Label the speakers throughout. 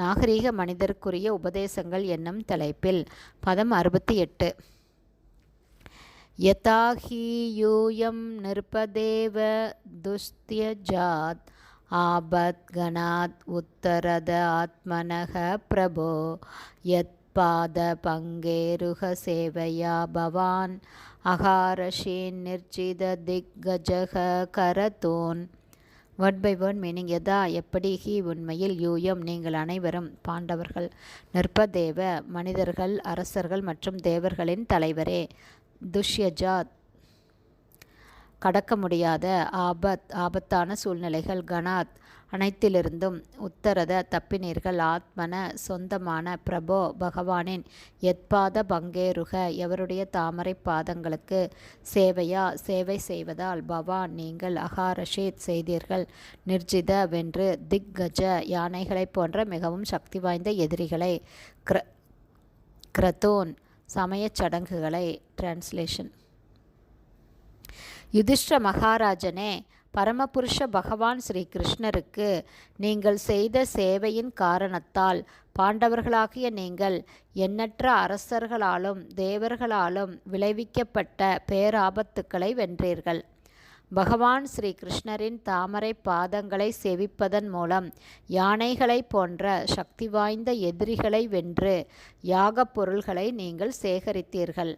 Speaker 1: நாகரீக மனிதருக்குரிய உபதேசங்கள் என்னும் தலைப்பில் பதம் அறுபத்தி எட்டு. யதாஹியூயம் நிருபதேவ துஸ்தியஜாத் ஆபத் கணாத் உத்தரத ஆத்மனக பிரபோ யத் பாத பங்கேருக சேவையா பவான் அகாரஷீன் நிர்ஜித திக்கஜக கரதோன் வேர்ட் பை வேர்ட் மீனிங் எதா எப்படி ஹி உண்மையில் யூயம் நீங்கள் அனைவரும் பாண்டவர்கள் நிற்பதேவ மனிதர்கள் அரசர்கள் மற்றும் தேவர்களின் தலைவரே. துஷ்யஜாத். கடக்க முடியாத ஆபத் ஆபத்தான சூழ்நிலைகள் கனாத். அனைத்திலிருந்தும் உத்தரத தப்பினீர்கள். ஆத்மன சொந்தமான பிரபோ பகவானின் எத்பாத பங்கேருக எவருடைய தாமரை பாதங்களுக்கு சேவையா? சேவை செய்வதால் பவான் நீங்கள் அகாரஷேத் செய்தீர்கள். நிர்ஜித வென்று திக்கஜ யானைகளைப் போன்ற மிகவும் சக்தி வாய்ந்த எதிரிகளை கிர கிரதோன் சமயச் சடங்குகளை டிரான்ஸ்லேஷன் யுதிஷ்ட மகாராஜனே பரமபுருஷ பகவான் ஸ்ரீ கிருஷ்ணருக்கு நீங்கள் செய்த சேவையின் காரணத்தால் பாண்டவர்களாகிய நீங்கள் எண்ணற்ற அரசர்களாலும் தேவர்களாலும் விளைவிக்கப்பட்ட பேராபத்துக்களை வென்றீர்கள். பகவான் ஸ்ரீ கிருஷ்ணரின் தாமரை பாதங்களை செவிப்பதன் மூலம் யானைகளைப் போன்ற சக்தி வாய்ந்த எதிரிகளை வென்று யாகப் பொருள்களை நீங்கள் சேகரித்தீர்கள்.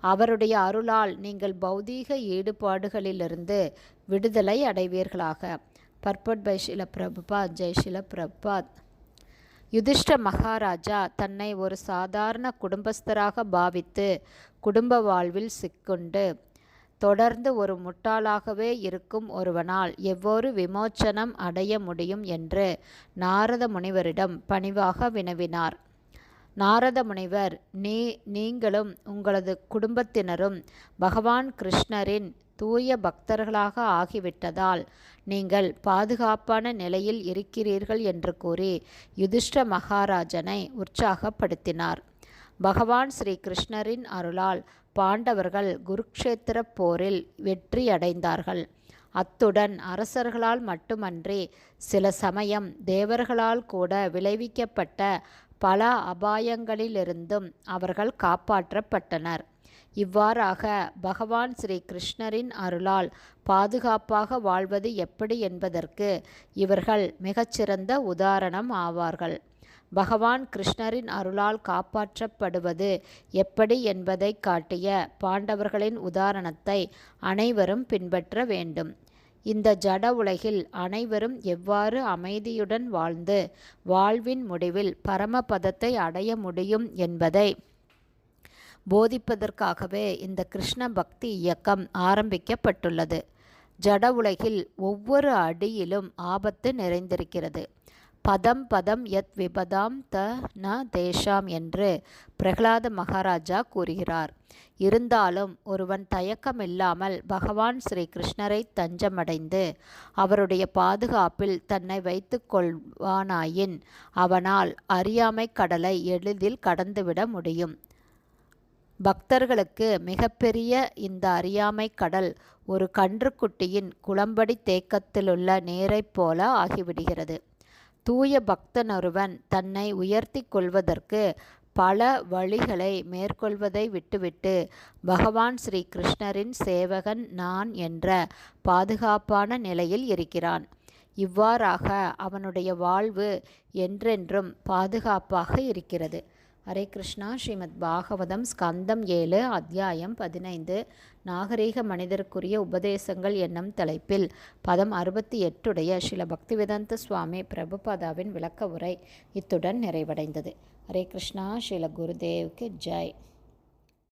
Speaker 1: அவருடைய அருளால் நீங்கள் பௌதீக ஈடுபாடுகளிலிருந்து விடுதலை அடைவீர்களாக. பர்பட் பை ஷில பிரபுபாத் ஜெய் ஷில பிரபாத் யுதிஷ்ட மகாராஜா தன்னை ஒரு சாதாரண குடும்பஸ்தராக பாவித்து குடும்ப வாழ்வில் சிக்கொண்டு தொடர்ந்து ஒரு முட்டாளாகவே இருக்கும் ஒருவனால் எவ்வொரு விமோச்சனம் அடைய முடியும் என்று நாரத முனிவரிடம் பணிவாக வினவினார். நாரத முனிவர் நீ நீங்களும் உங்களது குடும்பத்தினரும் பகவான் கிருஷ்ணரின் தூய பக்தர்களாக ஆகிவிட்டதால் நீங்கள் பாதுகாப்பான நிலையில் இருக்கிறீர்கள் என்று கூறி யுதிஷ்ட மகாராஜனை உற்சாகப்படுத்தினார். பகவான் ஸ்ரீ கிருஷ்ணரின் அருளால் பாண்டவர்கள் குருக்ஷேத்திர போரில் வெற்றி அடைந்தார்கள் அத்துடன் அரசர்களால் மட்டுமன்றி சில சமயம் தேவர்களால் கூட விளைவிக்கப்பட்ட பல அபாயங்களிலிருந்தும் அவர்கள் காப்பாற்றப்பட்டனர். இவ்வாறாக பகவான் ஸ்ரீ கிருஷ்ணரின் அருளால் பாதுகாப்பாக வாழ்வது எப்படி என்பதற்கு இவர்கள் மிகச்சிறந்த உதாரணம் ஆவார்கள். பகவான் கிருஷ்ணரின் அருளால் காப்பாற்றப்படுவது எப்படி என்பதை காட்டிய பாண்டவர்களின் உதாரணத்தை அனைவரும் பின்பற்ற வேண்டும். இந்த ஜட உலகில் அனைவரும் எவ்வாறு அமைதியுடன் வாழ்ந்து வாழ்வின் முடிவில் பரமபதத்தை அடைய முடியும் என்பதை போதிப்பதற்காகவே இந்த கிருஷ்ண பக்தி இயக்கம் ஆரம்பிக்கப்பட்டுள்ளது. ஜட உலகில் ஒவ்வொரு அடியிலும் ஆபத்து நிறைந்திருக்கிறது. பதம் பதம் யத் விபதாம் த ந தேஷாம் என்று பிரகலாத மகாராஜா கூறுகிறார். இருந்தாலும் ஒருவன் தயக்கமில்லாமல் பகவான் ஸ்ரீ கிருஷ்ணரை தஞ்சமடைந்து அவருடைய பாதுகாப்பில் தன்னை வைத்து கொள்வானாயின் அவனால் அறியாமை கடலை எளிதில் கடந்துவிட முடியும். பக்தர்களுக்கு மிகப்பெரிய இந்த அறியாமை கடல் ஒரு கன்றுக்குட்டியின் குளம்படி தேக்கத்திலுள்ள நீரைப் போல ஆகிவிடுகிறது. தூய பக்தனொருவன் தன்னை உயர்த்தி கொள்வதற்கு பல வழிகளை மேற்கொள்வதை விட்டுவிட்டு பகவான் ஸ்ரீ கிருஷ்ணரின் சேவகன் நான் என்ற பாதுகாப்பான நிலையில் இருக்கிறான். இவ்வாறாக அவனுடைய வாழ்வு என்றென்றும் பாதுகாப்பாக இருக்கிறது. ஹரே கிருஷ்ணா ஸ்ரீமத் பாகவதம் ஸ்கந்தம் ஏழு அத்தியாயம் பதினைந்து நாகரீக மனிதருக்குரிய உபதேசங்கள் என்னும் தலைப்பில் பதம் அறுபத்தி எட்டுடைய ஸ்ரீல பக்திவேதாந்த சுவாமி பிரபுபாதாவின் விளக்க உரை இத்துடன் நிறைவடைந்தது. ஹரே கிருஷ்ணா ஸ்ரீல குருதேவுக்கு ஜெய்.